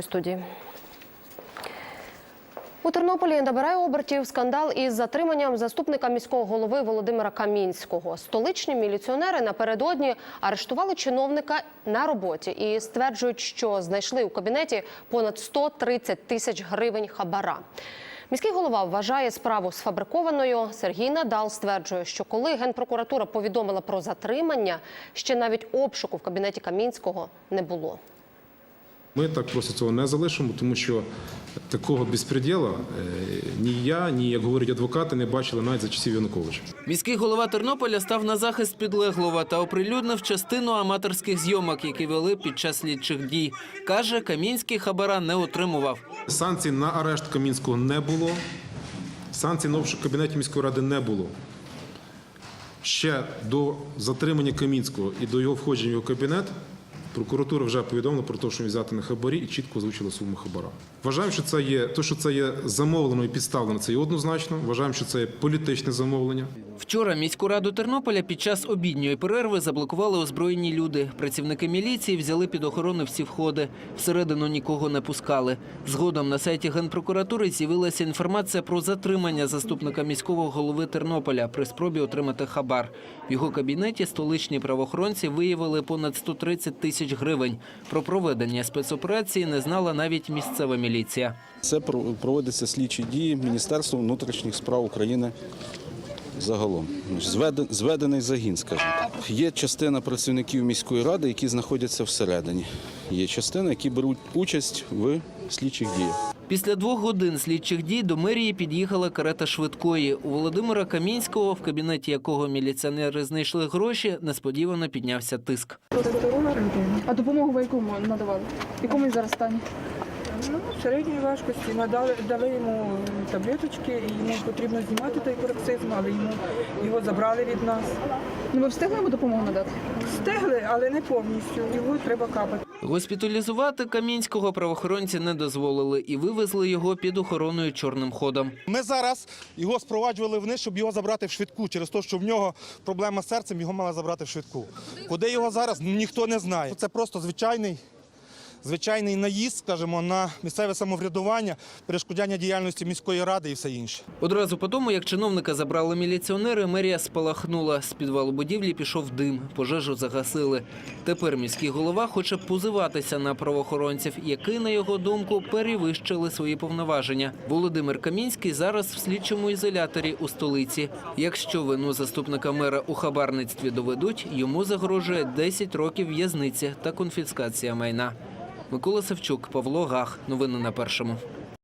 студії. У Тернополі набирає обертів скандал із затриманням заступника міського голови Володимира Камінського. Столичні міліціонери напередодні арештували чиновника на роботі і стверджують, що знайшли у кабінеті понад 130 тисяч гривень хабара. Міський голова вважає справу сфабрикованою. Сергій Надал стверджує, що коли генпрокуратура повідомила про затримання, ще навіть обшуку в кабінеті Камінського не було. Ми так просто цього не залишимо, тому що такого безпреділа е, ні я, ні, як говорять адвокати, не бачили навіть за часів Януковича. Міський голова Тернополя став на захист підлеглого та оприлюднив частину аматорських зйомок, які вели під час слідчих дій. Каже, Камінський хабара не отримував. Санкцій на арешт Камінського не було. Санкцій на обшук кабінеті міської ради не було. Ще до затримання Камінського і до його входження в його кабінет прокуратура вже повідомила про те, що він взяти на хабарі і чітко озвучила суму хабара. Вважаємо, що це є то, що це є замовлено і підставлено, це є однозначно. Вважаємо, що це є політичне замовлення. Вчора міську раду Тернополя під час обідньої перерви заблокували озброєні люди. Працівники міліції взяли під охорону всі входи. Всередину нікого не пускали. Згодом на сайті генпрокуратури з'явилася інформація про затримання заступника міського голови Тернополя при спробі отримати хабар. В його кабінеті столичні правоохоронці виявили понад 130 тисяч гривень. Про проведення спецоперації не знала навіть місцева міліція. Це про- проводяться слідчі дії Міністерства внутрішніх справ України загалом. Зведений загін, скажімо так. Є частина працівників міської ради, які знаходяться всередині. Є частина, які беруть участь в слідчих діях. Після двох годин слідчих дій до мерії під'їхала карета швидкої. У Володимира Камінського, в кабінеті якого міліціонери знайшли гроші, несподівано піднявся тиск. А допомогу ви яку надавали? Якому зараз стані? Ну, середньої важкості надали дали йому таблеточки, і йому потрібно знімати той пароксизм, але йому його забрали від нас. Ну ви встигли йому допомогу надати? Стегли, але не повністю. Його треба капати. Госпіталізувати Камінського правоохоронці не дозволили і вивезли його під охороною чорним ходом. Ми зараз його спроваджували вниз, щоб його забрати в швидку. Через те, що в нього проблема з серцем, його мали забрати в швидку. Куди його зараз, ніхто не знає. Це просто звичайний. Звичайний наїзд, скажімо, на місцеве самоврядування, перешкоджання діяльності міської ради і все інше. Одразу по тому, як чиновника забрали міліціонери, мерія спалахнула. З підвалу будівлі пішов дим, пожежу загасили. Тепер міський голова хоче позиватися на правоохоронців, які, на його думку, перевищили свої повноваження. Володимир Камінський зараз в слідчому ізоляторі у столиці. Якщо вину заступника мера у хабарництві доведуть, йому загрожує 10 років в'язниці та конфіскація майна. Микола Савчук, Павло Гах. Новини на першому.